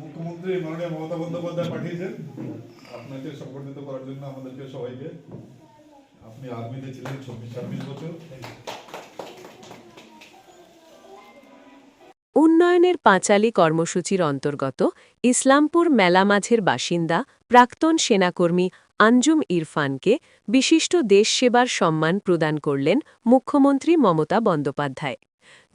মুখ্যমন্ত্রী মাননীয় মমতা বন্দ্যোপাধ্যায় পাঠিয়েছেন। আপনাকে সংগঠিত করার জন্য আমাদেরকে সবাইকে। আপনি আর্মিতে ছিলেন ছাব্বিশ বছর। উন্নয়নের পাঁচালী কর্মসূচির অন্তর্গত ইসলামপুর মেলা মাঝের বাসিন্দা প্রাক্তন সেনাকর্মী আঞ্জুম ইরফানকে বিশিষ্ট দেশ সেবার সম্মান প্রদান করলেন মুখ্যমন্ত্রী মমতা বন্দ্যোপাধ্যায়।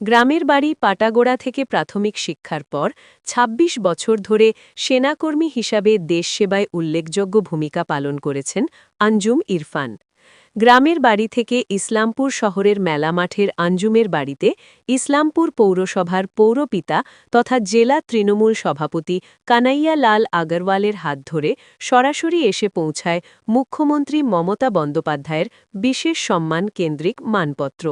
গ্রামের বাড়ি পাটাগোড়া থেকে প্রাথমিক শিক্ষার পর ২৬ বছর ধরে সেনাকর্মী হিসাবে দেশ সেবায় উল্লেখযোগ্য ভূমিকা পালন করেছেন আঞ্জুম ইরফান। গ্রামের বাড়ি থেকে ইসলামপুর শহরের মেলা মাঠের আঞ্জুমের বাড়িতে ইসলামপুর পৌরসভার পৌরপিতা তথা জেলা তৃণমূল সভাপতি কানাইয়া লাল আগরওয়ালের হাত ধরে সরাসরি এসে পৌঁছায় মুখ্যমন্ত্রী মমতা বন্দ্যোপাধ্যায়ের বিশেষ সম্মান কেন্দ্রিক মানপত্র।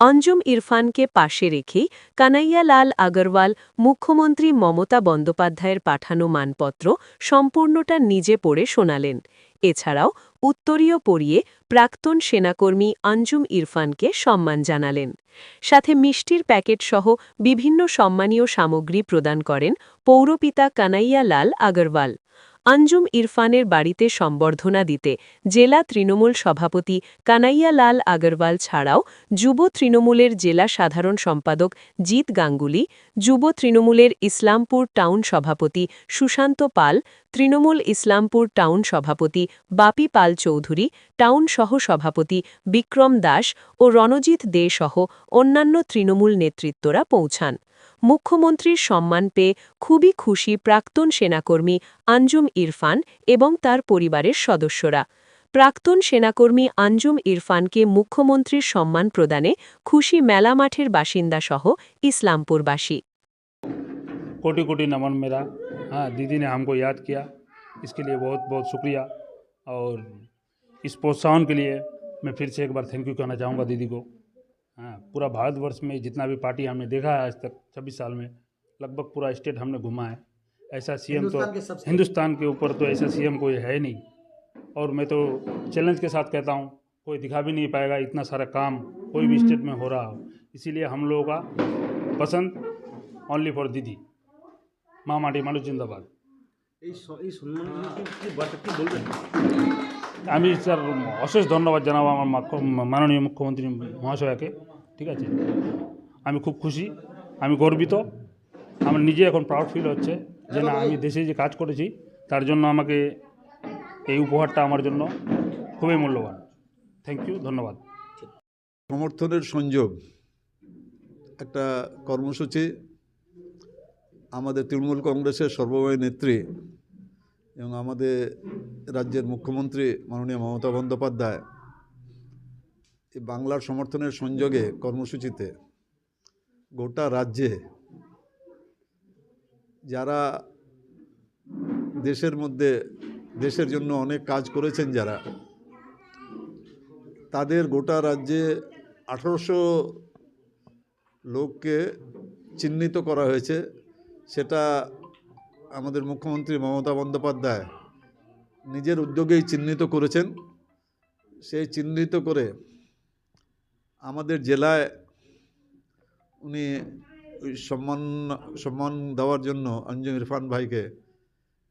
অঞ্জুম ইরফানকে পাশে রেখেই কানাইয়ালাল আগরওয়াল, মুখ্যমন্ত্রী মমতা বন্দ্যোপাধ্যায়ের পাঠানো মানপত্র সম্পূর্ণটা নিজে পড়ে শোনালেন। এছাড়াও উত্তরীয় পড়িয়ে প্রাক্তন সেনাকর্মী আঞ্জুম ইরফানকে সম্মান জানালেন। সাথে মিষ্টির প্যাকেট সহ বিভিন্ন সম্মানীয় সামগ্রী প্রদান করেন পৌরপিতা কানাইয়া লাল আগরওয়াল। আঞ্জুম ইরফানের বাড়িতে সম্বর্ধনা দিতে জেলা তৃণমূল সভাপতি কানাইয়া লাল আগরওয়াল ছাড়াও যুব তৃণমূলের জেলা সাধারণ সম্পাদক জিৎ গাঙ্গুলি, যুব তৃণমূলের ইসলামপুর টাউন সভাপতি সুশান্ত পাল, তৃণমূল ইসলামপুর টাউন সভাপতি বাপি পাল চৌধুরী, টাউন সহ সভাপতি বিক্রম দাস ও রণজিৎ দে সহ অন্যান্য তৃণমূল নেতৃত্বরা পৌঁছান। মুখ্যমন্ত্রীর সম্মান পেয়ে খুবই খুশি প্রাক্তন সেনাকর্মী আঞ্জুম ইরফান এবং তার পরিবারের সদস্যরা প্রাক্তন সেনাকর্মী আঞ্জুম ইরফানকে মুখ্যমন্ত্রীর সম্মান প্রদানে খুশি মেলা মাঠের বাসিন্দাসহ ইসলামপুরবাসী कोटि कोटि नमन मेरा हाँ दीदी ने हमको याद किया इसके लिए बहुत बहुत शुक्रिया और इस प्रोत्साहन के लिए मैं फिर से एक बार थैंक यू कहना चाहूँगा दीदी को हाँ पूरा भारतवर्ष में जितना भी पार्टी हमने देखा है आज तक छब्बीस साल में लगभग पूरा स्टेट हमने घुमा है ऐसा सीएम तो हिंदुस्तान के सबसे- हिंदुस्तान के ऊपर तो ऐसा सीएम कोई है नहीं और मैं तो चैलेंज के साथ कहता हूँ कोई दिखा भी नहीं पाएगा इतना सारा काम कोई भी स्टेट में हो रहा हो इसीलिए हम लोगों का पसंद ओनली फॉर दीदी মা মাটি মানুষ জিন্দাবাদ এই স- এই সম্মানের জন্য কি- কি বার্তা কি বলবেন আমি স্যার অশেষ ধন্যবাদ জানাবো আমার মাক্ষ- মাননীয় মুখ্যমন্ত্রী মহাশয়াকে ঠিক আছে? আমি খুব খুশি, আমি গর্বিত। আমার নিজে এখন প্রাউড ফিল হচ্ছে যে না, আমি দেশে যে কাজ করেছি, তার জন্য আমাকে এই উপহারটা আমার জন্য খুবই মূল্যবান। থ্যাংক ইউ ধন্যবাদ। সমর্থনের সংযোগ একটা কর্মসূচি। আমাদের তৃণমূল কংগ্রেসের সর্বময় নেত্রী এবং আমাদের রাজ্যের মুখ্যমন্ত্রী মাননীয় মমতা বন্দ্যোপাধ্যায় বাংলার সমর্থনের সংযোগে কর্মসূচিতে গোটা রাজ্যে যারা দেশের মধ্যে, দেশের জন্য অনেক কাজ করেছেন যারা, তাদের গোটা রাজ্যে আঠারোশো লোককে চিহ্নিত করা হয়েছে। সেটা আমাদের মুখ্যমন্ত্রী মমতা বন্দ্যোপাধ্যায় নিজের উদ্যোগেই চিহ্নিত করেছেন। সেই চিহ্নিত করে আমাদের জেলায় উনি সম্মান সম্মান দেওয়ার জন্য অঞ্জুম ইরফান ভাইকে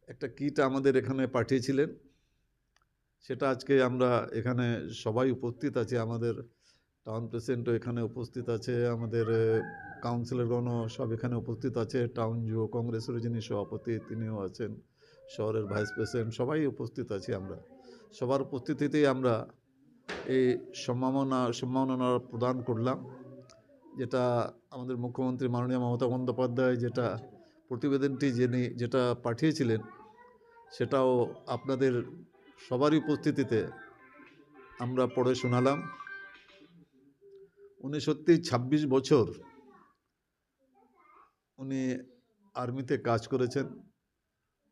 একটা কিট আমাদের এখানে পাঠিয়েছিলেন। সেটা আজকে আমরা এখানে সবাই উপস্থিত আছি। আমাদের টাউন প্রেসিডেন্টও এখানে উপস্থিত আছে, আমাদের কাউন্সিলরগণও সব এখানে উপস্থিত আছে। টাউন যুব কংগ্রেসের যিনি সভাপতি, তিনিও আছেন। শহরের ভাইস প্রেসিডেন্ট সবাই উপস্থিত আছি আমরা। সবার উপস্থিতিতেই আমরা এই সম্মাননা সম্মাননা প্রদান করলাম, যেটা আমাদের মুখ্যমন্ত্রী মাননীয় মমতা বন্দ্যোপাধ্যায় যেটা প্রতিবেদনটি যিনি যেটা পাঠিয়েছিলেন, সেটাও আপনাদের সবারই উপস্থিতিতে আমরা পড়ে শোনালাম। উনি সত্যি ২৬ বছর উনি আর্মিতে কাজ করেছেন,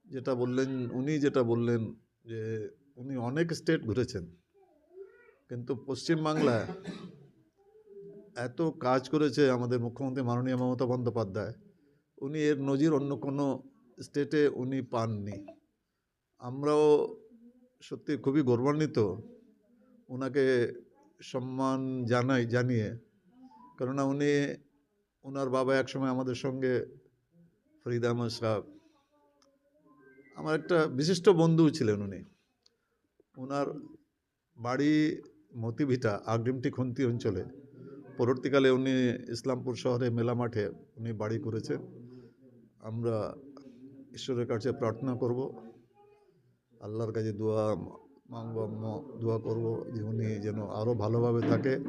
যেটা বললেন, উনি যেটা বললেন যে উনি অনেক স্টেট ঘুরেছেন। কিন্তু পশ্চিমবাংলায় এত কাজ করেছে আমাদের মুখ্যমন্ত্রী মাননীয় মমতা বন্দ্যোপাধ্যায়। উনি এর নজির অন্য কোনো স্টেটে উনি পাননি। আমরাও সত্যি খুবই গৌরবান্বিত ওনাকে সম্মান জানাই, জানিয়ে। কেননা উনি ওনার বাবা একসময় আমাদের সঙ্গে ফরিদ আহমদ সাহেব। আমার একটা বিশিষ্ট বন্ধু ছিলেন উনি। ওনার বাড়ি মতিভিটা আগ্রিমটি খুন্তি অঞ্চলে। পরবর্তীকালে উনি ইসলামপুর শহরে মেলা মাঠে উনি বাড়ি করেছেন। আমরা ঈশ্বরের কাছে প্রার্থনা করব। আল্লাহর কাছে দোয়া মাংব দোয়া করব যে উনি যেন আরও ভালোভাবে থাকে।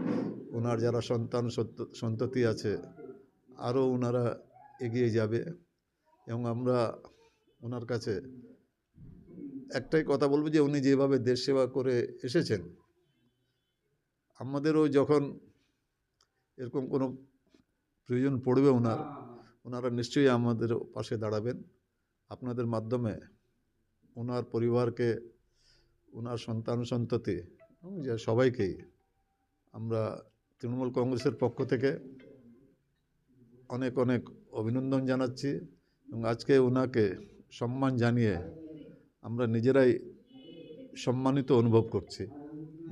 ওনার যারা সন্তান, সন্ত- সন্ততি আছে আরও ওনারা এগিয়ে যাবে। এবং আমরা ওনার কাছে একটাই কথা বলব যে উনি যেভাবে দেশ সেবা করে এসেছেন আমাদেরও যখন এরকম কোনো প্রয়োজন পড়বে ওনার, ওনারা নিশ্চয়ই আমাদের পাশে দাঁড়াবেন। আপনাদের মাধ্যমে ওনার পরিবারকে, ওনার সন্তান সন্ততি যে সবাইকেই আমরা তৃণমূল কংগ্রেসের পক্ষ থেকে অনেক অনেক অভিনন্দন জানাচ্ছি এবং আজকে ওনাকে সম্মান জানিয়ে আমরা নিজেরাই সম্মানিত অনুভব করছি।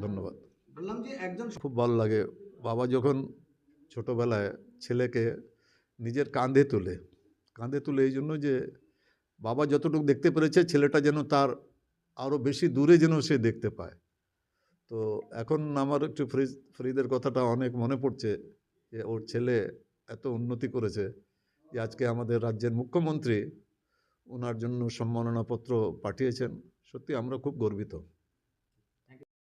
ধন্যবাদ। বললাম যে একজন খুব ভালো লাগে। বাবা যখন ছোটোবেলায় ছেলেকে নিজের কাঁধে তোলে, কাঁধে তুলে এই জন্য যে বাবা যতটুকু দেখতে পেরেছে ছেলেটা যেন তার আরও বেশি দূরে যেন সে দেখতে পায়। তো এখন আমার একটু ফ্রিজ ফরিদের কথাটা অনেক মনে পড়ছে যে ওর ছেলে এত উন্নতি করেছে যে আজকে আমাদের রাজ্যের মুখ্যমন্ত্রী ওনার জন্য সম্মাননাপত্র পাঠিয়েছেন। সত্যি আমরা খুব গর্বিত।